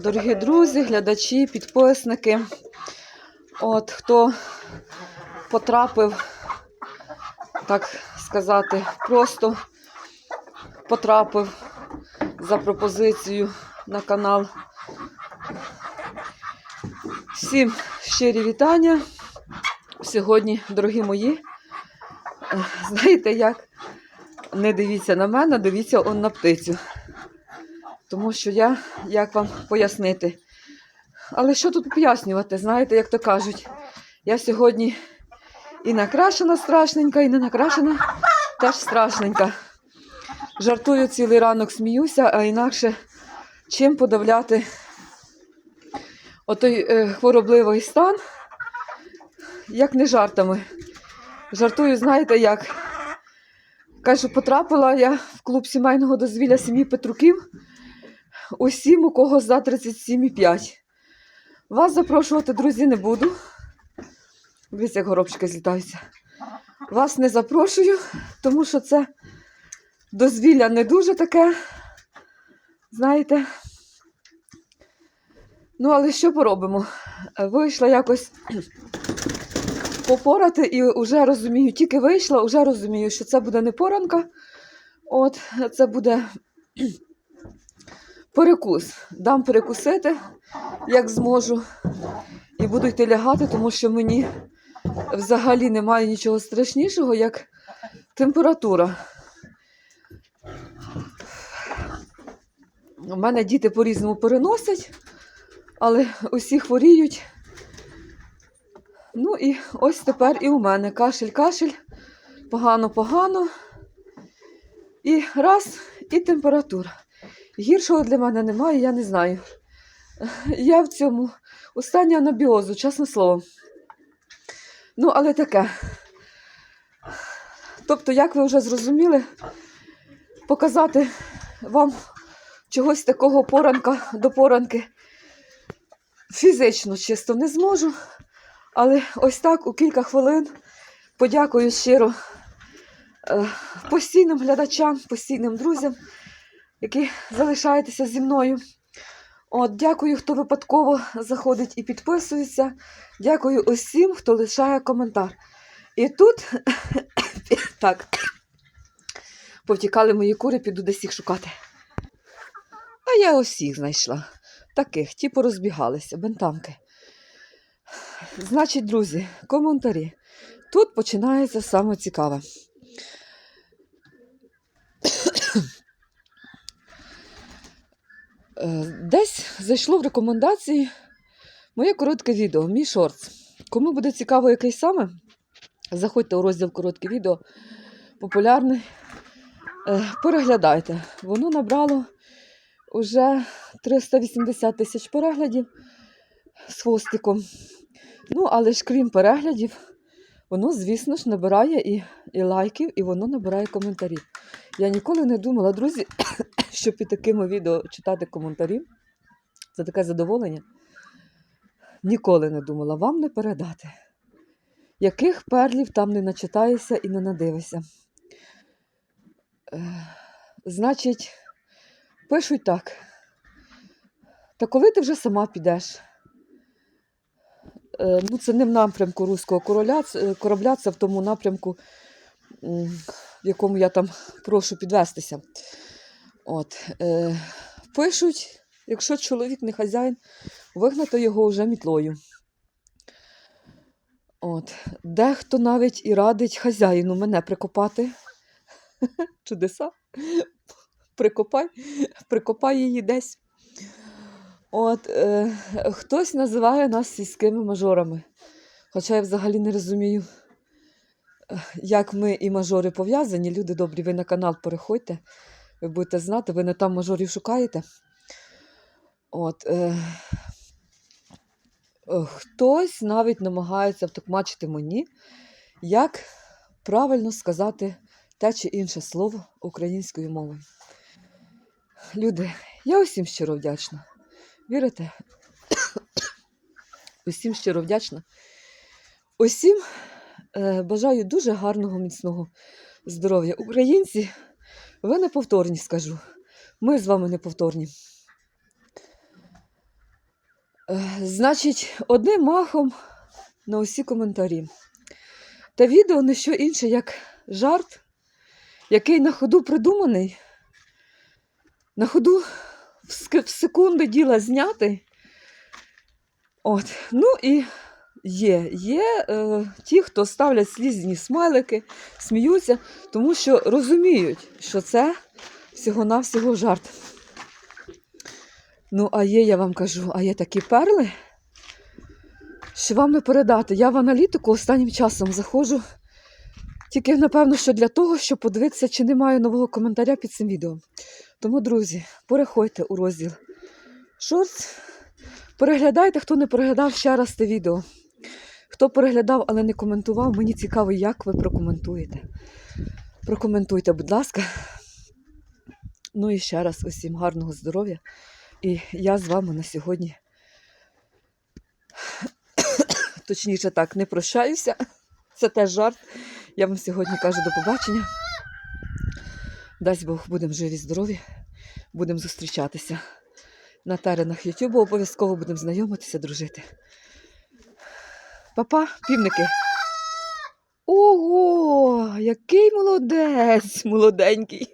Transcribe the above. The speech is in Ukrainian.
Дорогі друзі, глядачі, підписники. От хто потрапив, так сказати, просто потрапив за пропозицією на канал. Всім щирі вітання. Сьогодні, дорогі мої, е, знаєте як? Не дивіться на мене, дивіться он на птицю. Тому що я, як вам пояснити. Але що тут пояснювати? Знаєте, як то кажуть, я сьогодні і накрашена страшненька, і не накрашена теж страшненька. Жартую цілий ранок, сміюся, а інакше чим подавляти отой е, хворобливий стан, як не жартами. Жартую, знаєте як? Кажу, потрапила я в клуб сімейного дозвілля сім'ї Петруків. Усім, у кого за 37,5. Вас запрошувати, друзі, не буду. Дивіться, як горобчики злітаються. Вас не запрошую, тому що це дозвілля не дуже таке. Знаєте. Ну, але що поробимо? Вийшла якось попорати і вже розумію, тільки вийшла, вже розумію, що це буде не поранка. От, це буде перекус. Дам перекусити, як зможу. І буду йти лягати, тому що мені взагалі немає нічого страшнішого, як температура. У мене діти по-різному переносять, але усі хворіють. Ну і ось тепер і у мене кашель-кашель, погано-погано. І раз, і температура. Гіршого для мене немає, я не знаю. Я в цьому у стані анабіозу, чесне слово. Ну, але таке. Тобто, як ви вже зрозуміли, показати вам чогось такого поранка до поранки фізично чисто не зможу. Але ось так у кілька хвилин подякую щиро е, постійним глядачам, постійним друзям, які залишаєтеся зі мною. От, Дякую, хто випадково заходить і підписується. Дякую усім, хто лишає коментар. І тут так, повтікали мої кури, піду десь їх шукати. А я усіх знайшла. Таких, ті порозбігалися, бентамки. Значить, друзі, коментарі. Тут починається саме цікаве. Е, Десь зайшло в рекомендації моє коротке відео, мій шортс. Кому буде цікаво, який саме, заходьте у розділ коротке відео, популярний. Е, Переглядайте. Воно набрало вже 380 тисяч переглядів з хвостиком. Ну, але ж крім переглядів, воно, звісно ж, набирає і, і лайків, і воно набирає коментарів. Я ніколи не думала, друзі, що під такими відео читати коментарі. Це таке задоволення. Ніколи не думала вам не передати. Яких перлів там не начитаєшся і не надивишся. Е, значить, пишуть так. Та коли ти вже сама підеш? Е, ну, це не в напрямку руського короля, корабля, це в тому напрямку, в якому я там прошу підвестися. От, е, пишуть, якщо чоловік не хазяїн, вигнати його вже мітлою. От, дехто навіть і радить хазяїну мене прикопати. Чудеса. Прикопай, прикопай її десь. От, е, хтось називає нас сільськими мажорами. Хоча я взагалі не розумію, е, як ми і мажори пов'язані. Люди добрі, ви на канал переходьте, ви будете знати, ви не там мажорів шукаєте. От, е, хтось навіть намагається втокмачити мені, як правильно сказати те чи інше слово українською мовою. Люди, я усім щиро вдячна. Вірите? Усім щиро вдячна. Усім е, бажаю дуже гарного, міцного здоров'я. Українці, ви неповторні, скажу. Ми з вами неповторні. Е, Значить, одним махом на усі коментарі. Те відео не що інше, як жарт, який на ходу придуманий, на ходу в секунди діла знятий. От. Ну і є, є е, ті, хто ставлять слізні смайлики, сміються, тому що розуміють, що це всього-навсього жарт. Ну, а є, я вам кажу, а є такі перли, що вам не передати. Я в аналітику останнім часом заходжу. Тільки, напевно, що для того, щоб подивитися, чи немає нового коментаря під цим відео. Тому, друзі, переходьте у розділ Шортс. Переглядайте, хто не переглядав ще раз це відео. Хто переглядав, але не коментував, мені цікаво, як ви прокоментуєте. Прокоментуйте, будь ласка. Ну і ще раз усім гарного здоров'я. І я з вами на сьогодні. Точніше так, не прощаюся. Це теж жарт. Я вам сьогодні кажу до побачення. Дасть Бог, будемо живі, здорові, будемо зустрічатися на теренах Ютубу. Обов'язково будемо знайомитися, дружити. Папа, півники. Ого, який молодець, молоденький.